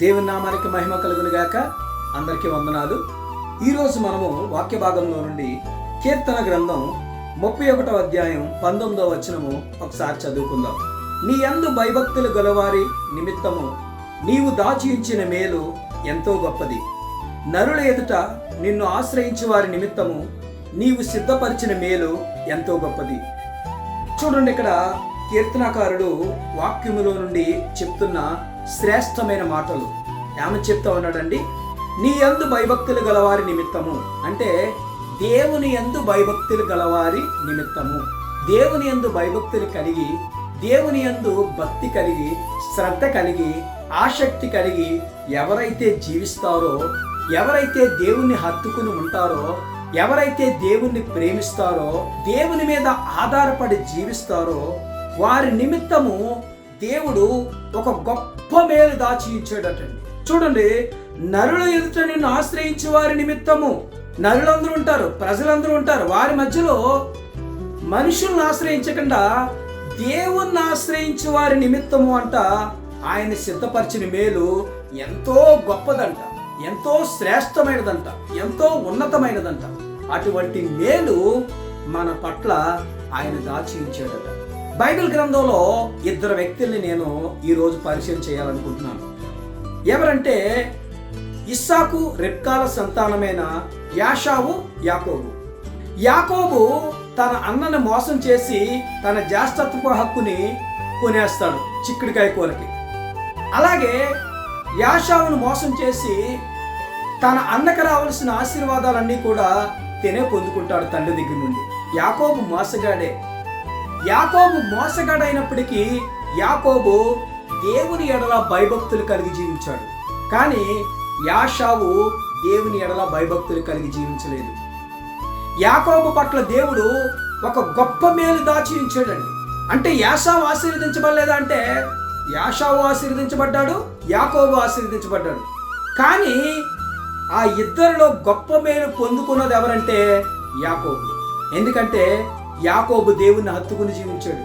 దేవుని నామానికి మహిమ కలుగును గాక. అందరికీ వందనాలు. ఈరోజు మనము వాక్య భాగంలో నుండి కీర్తన గ్రంథం ముప్పై ఒకటో అధ్యాయం పంతొమ్మిదో వచనము ఒకసారి చదువుకుందాం. నీ అందు భయభక్తులు గలవారి నిమిత్తము నీవు దాచి ఉంచిన మేలు ఎంతో గొప్పది. నరుల ఎదుట నిన్ను ఆశ్రయించే వారి నిమిత్తము నీవు సిద్ధపరిచిన మేలు ఎంతో గొప్పది. చూడండి ఇక్కడ కీర్తనకారుడు వాక్యములో నుండి చెప్తున్న శ్రేష్టమైన మాటలు. ఏమని చెప్తా ఉన్నాడండి నీ ఎందు భయభక్తులు గలవారి నిమిత్తము. అంటే దేవుని ఎందు భయభక్తులు గలవారి నిమిత్తము. దేవుని ఎందు భయభక్తులు కలిగి దేవుని యందు భక్తి కలిగి శ్రద్ధ కలిగి ఆసక్తి కలిగి ఎవరైతే జీవిస్తారో ఎవరైతే దేవుణ్ణి హత్తుకుని ఉంటారో ఎవరైతే దేవుణ్ణి ప్రేమిస్తారో దేవుని మీద ఆధారపడి జీవిస్తారో వారి నిమిత్తము దేవుడు ఒక గొప్ప మేలు దాచి ఇచ్చాడటండి. చూడండి నరుల ఎదుట నిన్ను ఆశ్రయించే వారి నిమిత్తము నరులందరూ ఉంటారు ప్రజలందరూ ఉంటారు. వారి మధ్యలో మనుషుల్ని ఆశ్రయించకుండా దేవుణ్ణి ఆశ్రయించే వారి నిమిత్తము అంట ఆయన సిద్ధపరిచిన మేలు ఎంతో గొప్పదంట ఎంతో శ్రేష్టమైనదంట ఎంతో ఉన్నతమైనదంట. అటువంటి మేలు మన పట్ల ఆయన దాచి ఉంచాడట బైబిల్ గ్రంథంలో ఇద్దరు వ్యక్తుల్ని నేను ఈరోజు పరిచయం చేయాలనుకుంటున్నాను. ఎవరంటే ఇస్సాకు రెప్కాల సంతానమైన యాషావు యాకోబు. యాకోబు తన అన్నను మోసం చేసి తన జాస్తత్వ హక్కుని కొనేస్తాడు చిక్కుడికాయ కూరకి అలాగే యాషావును మోసం చేసి తన అన్నకు రావాల్సిన ఆశీర్వాదాలన్నీ కూడా తినే పొందుకుంటాడు తండ్రి దగ్గర నుండి. యాకోబు మోసగాడే. యాకోబు మోసగాడైనప్పటికీ యాకోబు దేవుని ఎడల భయభక్తులు కలిగి జీవించాడు. కానీ యాషావు దేవుని ఎడల భయభక్తులు కలిగి జీవించలేదు. యాకోబు పట్ల దేవుడు ఒక గొప్ప మేలు దాచి ఉంచాడండి. అంటే యాషావు ఆశీర్వదించబడలేదా అంటే యాషావు ఆశీర్వదించబడ్డాడు యాకోబు ఆశీర్వదించబడ్డాడు. కానీ ఆ ఇద్దరిలో గొప్ప మేలు పొందుకున్నది ఎవరంటే యాకోబు. ఎందుకంటే యాకోబు దేవుణ్ణి హత్తుకుని జీవించాడు.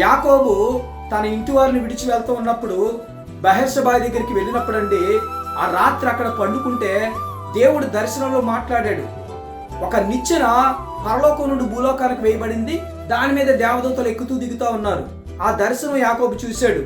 యాకోబు తన ఇంటి వారిని విడిచి వెళ్తూ ఉన్నప్పుడు బహర్షబాయి దగ్గరికి వెళ్ళినప్పుడు అండి ఆ రాత్రి అక్కడ పండుకుంటే దేవుడు దర్శనంలో మాట్లాడాడు. ఒక నిచ్చెన పరలోకం నుండి భూలోకానికి వేయబడింది. దాని మీద దేవదూతలు ఎక్కుతూ దిగుతూ ఉన్నారు. ఆ దర్శనం యాకోబు చూశాడు.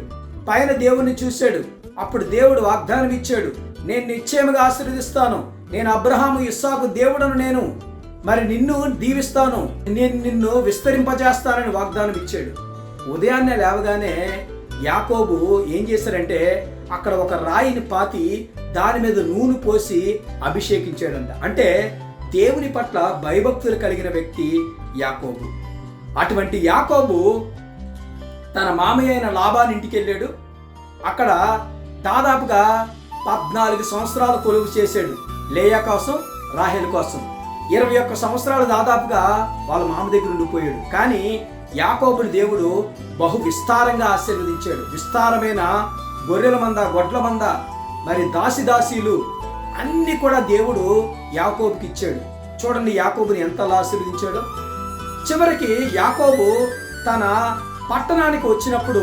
పైన దేవుణ్ణి చూశాడు. అప్పుడు దేవుడు వాగ్దానం ఇచ్చాడు. నేను నిశ్చయముగా ఆశీర్వదిస్తాను. నేను అబ్రహాము ఇస్సాకు దేవుడను నేను. మరి నిన్ను దీవిస్తాను. నేను నిన్ను విస్తరింపజేస్తానని వాగ్దానం ఇచ్చాడు. ఉదయాన్నే లేవగానే యాకోబు ఏం చేశారంటే అక్కడ ఒక రాయిని పాతి దాని మీద నూనె పోసి అభిషేకించాడంట. అంటే దేవుని పట్ల భయభక్తులు కలిగిన వ్యక్తి యాకోబు. అటువంటి యాకోబు తన మామయ్య అయిన లాభాన్ని ఇంటికి వెళ్ళాడు. అక్కడ దాదాపుగా పద్నాలుగు సంవత్సరాలు కొలువు చేశాడు. లేయా కోసం రాహెల్ కోసం. ఇరవై ఒక్క సంవత్సరాలు దాదాపుగా వాళ్ళ మామ దగ్గర ఉండిపోయాడు. కానీ యాకోబుని దేవుడు బహు విస్తారంగా ఆశీర్వదించాడు. విస్తారమైన గొర్రెల మంద గొడ్ల మంద మరి దాసి దాసీలు అన్ని కూడా దేవుడు యాకోబుకి ఇచ్చాడు. చూడండి యాకోబుని ఎంతలా ఆశీర్వదించాడు. చివరికి యాకోబు తన పట్టణానికి వచ్చినప్పుడు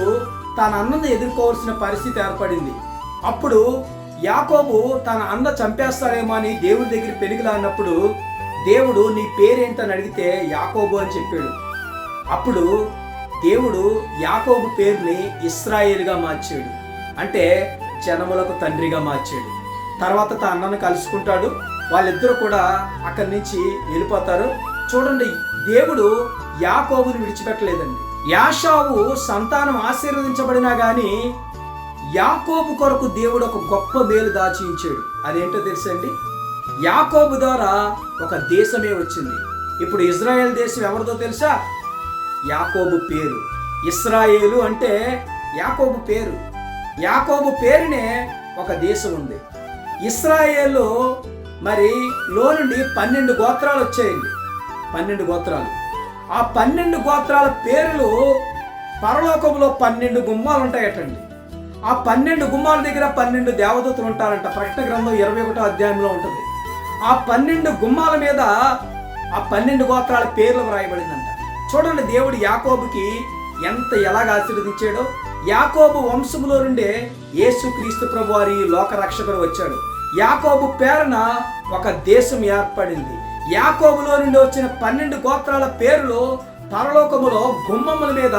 తన అన్నను ఎదుర్కోవాల్సిన పరిస్థితి ఏర్పడింది. అప్పుడు యాకోబు తన అన్న చంపేస్తాడేమో అని దేవుడి దగ్గర పెరిగిలాడినప్పుడు దేవుడు నీ పేరేంటని అడిగితే యాకోబు అని చెప్పాడు. అప్పుడు దేవుడు యాకోబు పేరుని ఇస్రాయేల్గా మార్చాడు. అంటే జనములకు తండ్రిగా మార్చాడు. తర్వాత తన అన్నను కలుసుకుంటాడు. వాళ్ళిద్దరూ కూడా అక్కడి నుంచి వెళ్ళిపోతారు. చూడండి దేవుడు యాకోబుని విడిచిపెట్టలేదండి. యాషావు సంతానం ఆశీర్వదించబడినా కానీ యాకోబు కొరకు దేవుడు ఒక గొప్ప మేలు దాచి ఉంచాడు. అదేంటో తెలుసండి యాకోబు ద్వారా ఒక దేశమే వచ్చింది. ఇప్పుడు ఇజ్రాయెల్ దేశం ఎవరిదో తెలుసా? యాకోబు పేరు. ఇస్రాయేలు అంటే యాకోబు పేరు. యాకోబు పేరునే ఒక దేశం ఉంది. ఇస్రాయేలు మరి లో నుండి పన్నెండు గోత్రాలు వచ్చాయండి. పన్నెండు గోత్రాలు. ఆ పన్నెండు గోత్రాల పేర్లు పరలోకంలో పన్నెండు గుమ్మాలు ఉంటాయటండి. ఆ పన్నెండు గుమ్మాల దగ్గర పన్నెండు దేవదూతలు ఉంటారంట. ప్రకటన గ్రంథం ఇరవై ఒకటో అధ్యాయంలో ఉంటుంది. ఆ పన్నెండు గుమ్మాల మీద ఆ పన్నెండు గోత్రాల పేర్లు వ్రాయబడిందంట చూడండి దేవుడు యాకోబుకి ఎంత ఎలాగ ఆశీర్వదించాడో. యాకోబు వంశములో నుండే యేసుక్రీస్తు ప్రభు వారి లోక రక్షకుడు వచ్చాడు. యాకోబు పేరున ఒక దేశం ఏర్పడింది. యాకోబులో నుండి వచ్చిన పన్నెండు గోత్రాల పేర్లు పరలోకములో గుమ్మముల మీద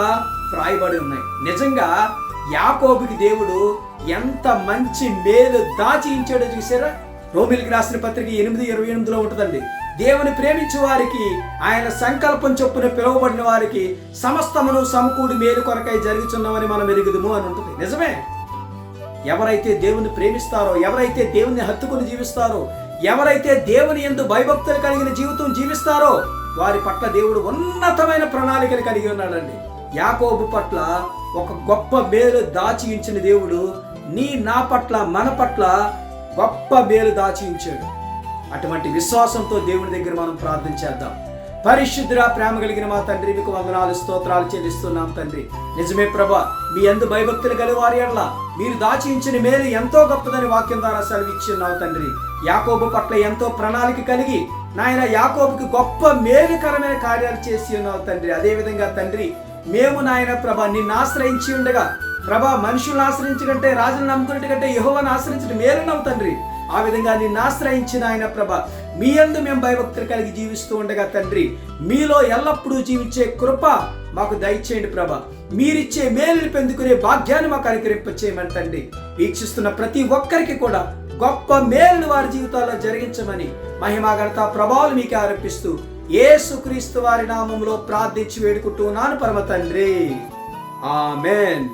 రాయబడి ఉన్నాయి. నిజంగా యాకోబుకి దేవుడు ఎంత మంచి మేలు దాచి ఇచ్చాడో చూసారా రోమిలికి రాసిన పత్రిక ఎనిమిది ఇరవై ఎనిమిదిలో ఉంటుందండి. దేవుని ప్రేమించే వారికి ఆయన సంకల్పం చొప్పున పిలువబడిన వారికి సమస్తమును సమకూడి మేలు కొరకై జరుగుతున్నామని మనం ఎరుగుదుము అని ఉంటుంది. నిజమే? ఎవరైతే దేవుని ప్రేమిస్తారో ఎవరైతే దేవుని హత్తుకుని జీవిస్తారో ఎవరైతే దేవుని ఎందు భయభక్తులు కలిగిన జీవితం జీవిస్తారో వారి పట్ల దేవుడు ఉన్నతమైన ప్రణాళికలు కలిగి ఉన్నాడండి. యాకోబు పట్ల ఒక గొప్ప మేలు దాచి ఇచ్చిన దేవుడు నీ నా పట్ల మన పట్ల గొప్ప మేలు దాచి ఉంచాడు అటువంటి విశ్వాసంతో దేవుని దగ్గర మనం ప్రార్థన చేద్దాం. పరిశుద్ధురా ప్రేమ కలిగిన మా తండ్రి మీకు వందనాలు స్తోత్రాలు చెల్లిస్తున్నాం తండ్రి. నిజమే ప్రభా మీ ఎందు భయభక్తులు కలివారి వారి ఎడల మీరు దాచి ఉంచిన మేలు ఎంతో గొప్పదని వాక్యం ద్వారా సెలవిచ్చున్నావు తండ్రి. యాకోబు పట్ల ఎంతో ప్రణాళిక కలిగి నాయన యాకోబుకి గొప్ప మేలుకరమైన కార్యాలు చేసి ఉన్నావు తండ్రి. అదేవిధంగా తండ్రి మేము నాయన ప్రభా నిన్ను ఆశ్రయించి ఉండగా ప్రభా మనుషులను ఆశ్రయించకంటే రాజులను నమ్ముకున్నట్టు కంటే యహోవను ఆశ్రయించడం మేలున్నావు తండ్రి. ఆ విధంగా నిన్ను ఆశ్రయించిన ఆయన ప్రభ మీ అందు మేము భయభక్తులు కలిగి జీవిస్తూ ఉండగా తండ్రి మీలో ఎల్లప్పుడూ జీవించే కృప మాకు దయచేయండి ప్రభ. మీరిచ్చే మేలుని పెందుకునే భాగ్యాన్ని మాకు అనుకరింపచేయమని తండ్రి. వీక్షిస్తున్న ప్రతి ఒక్కరికి కూడా గొప్ప మేలును వారి జీవితాల్లో జరిగించమని మహిమాగణత ప్రభావాలు మీకు ఆరోపిస్తూ యేసుక్రీస్తు వారి నామంలో ప్రార్థించి వేడుకుంటూ వేడుకుంటున్నాను పరమ తండ్రి. ఆమెన్.